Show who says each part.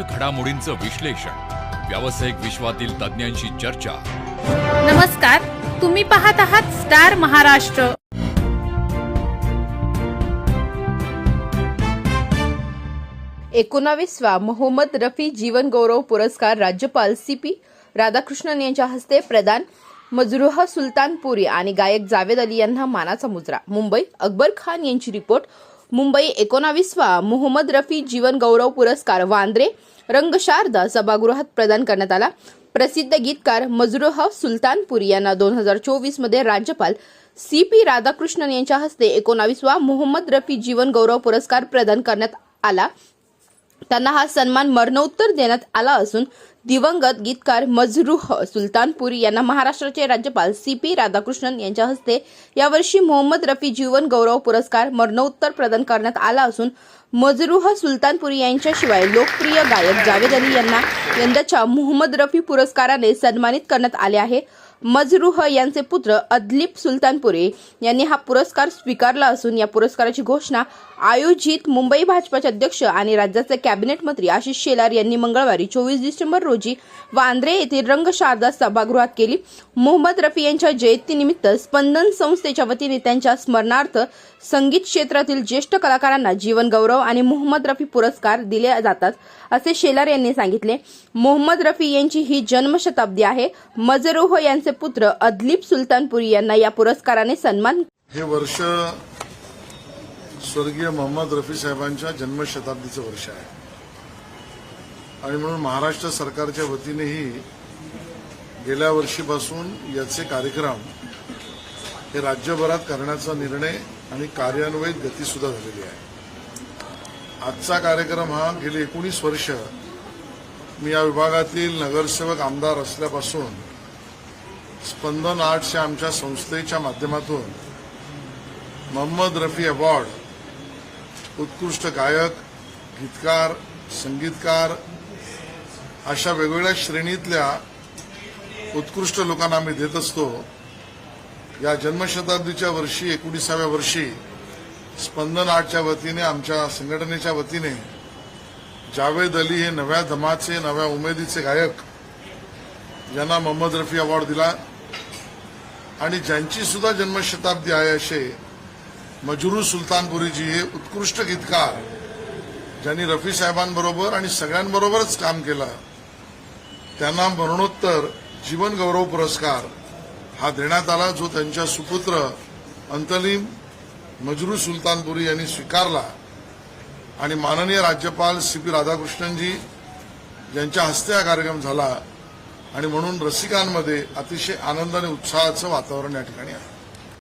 Speaker 1: घडामोडींचं विश्लेषण व्यावसायिक विश्वातील तज्ज्ञांशी चर्चा.
Speaker 2: नमस्कार तुम्ही पाहत आहात स्टार महाराष्ट्र.
Speaker 3: एकोणावीसवा मोहम्मद रफी जीवन गौरव पुरस्कार राज्यपाल सी पी राधाकृष्णन यांच्या हस्ते प्रदान मजरुह सुलतानपुरी आणि गायक जावेद अली यांना मानाचा मुजरा. मुंबई अकबर खान यांची रिपोर्ट मुंबई एकोणावीसवा मोहम्मद रफी जीवन गौरव पुरस्कार वांद्रे रंगशारदा सभागृहात प्रदान करण्यात आला. प्रसिद्ध गीतकार मजरुह सुलतानपुरी यांना दोन हजार चोवीसमध्ये राज्यपाल सी पी राधाकृष्णन यांच्या हस्ते एकोणावीसवा मोहम्मद रफी जीवन गौरव पुरस्कार प्रदान करण्यात आला. त्यांना हा सन्मान मरणोत्तर देण्यात आला असून दिवंगत गीतकार मजरूह सुलतानपुरी यांना महाराष्ट्राचे राज्यपाल सी पी राधाकृष्णन यांच्या हस्ते यावर्षी मोहम्मद रफी जीवन गौरव पुरस्कार मरणोत्तर प्रदान करण्यात आला असून मजरूह सुलतानपुरी यांच्याशिवाय लोकप्रिय गायक जावेद अली यांना यंदाच्या मोहम्मद रफी पुरस्काराने सन्मानित करण्यात आले आहे. मजरूह यांचे पुत्र अदलीप सुलतानपुरे यांनी हा पुरस्कार स्वीकारला असून या पुरस्काराची घोषणा आयोजित मुंबई भाजपाचे अध्यक्ष आणि राज्याचे कॅबिनेट मंत्री आशिष शेलार यांनी मंगळवारी चोवीस डिसेंबर रोजी वांद्रे येथील रंगशारदा सभागृहात केली. मोहम्मद रफी यांच्या जयंतीनिमित्त स्पंदन संस्थेच्या वतीने त्यांच्या स्मरणार्थ संगीत क्षेत्रातील ज्येष्ठ कलाकारांना जीवन गौरव आणि मोहम्मद रफी पुरस्कार दिले जातात असे शेलार यांनी सांगितले. मोहम्मद रफी यांची ही जन्मशताब्दी आहे. मजरूह यांचे पुत्र अदलीप सुलतानपुरी यांना या पुरस्काराने सन्मान
Speaker 4: हे वर्ष स्वर्गीय मोहम्मद रफी साहेबांच्या जन्मशताब्दीचं वर्ष आहे. आणि म्हणून महाराष्ट्र सरकारच्या वतीनेही गेल्या वर्षीपासून याचे कार्यक्रम हे राज्यभरात करण्याचा निर्णय आणि कार्यान्वयित गतीसुद्धा झालेली आहे. आजचा कार्यक्रम हा गेले एकोणीस वर्ष मी या विभागातील नगरसेवक आमदार असल्यापासून स्पंदन आर्ट्स या आमच्या संस्थेच्या माध्यमातून मोहम्मद रफी अवॉर्ड उत्कृष्ट गायक गीतकार संगीतकार अशा वेगवेगळ्या श्रेणीतल्या उत्कृष्ट लोकांना आम्ही देत असतो. या जन्मशताब्दीच्या वर्षी एकोणीसाव्या वर्षी स्पंदन आर्टच्या वतीने आमच्या संघटनेच्या वतीने जावेद अली हे नव्या धमाचे नव्या उमेदीचे गायक यांना मोहम्मद रफी अवॉर्ड दिला. आणि ज्यांची सुद्धा जन्मशताब्दी आहे असे मजरू सुलतानपुरीजी हे उत्कृष्ट गीतकार ज्यांनी रफी साहेबांबरोबर आणि सगळ्यांबरोबरच काम केलं. त्यांना मरणोत्तर जीवन गौरव पुरस्कार हा देण्यात आला जो त्यांच्या सुपुत्र अंतलीम मजरू सुलतानपुरी यांनी स्वीकारला. आणि माननीय राज्यपाल सी पी राधाकृष्णनजी यांच्या हस्ते हा कार्यक्रम झाला आणि म्हणून रसिकांमध्ये अतिशय आनंद आणि उत्साहाचं वातावरण या ठिकाणी आहे.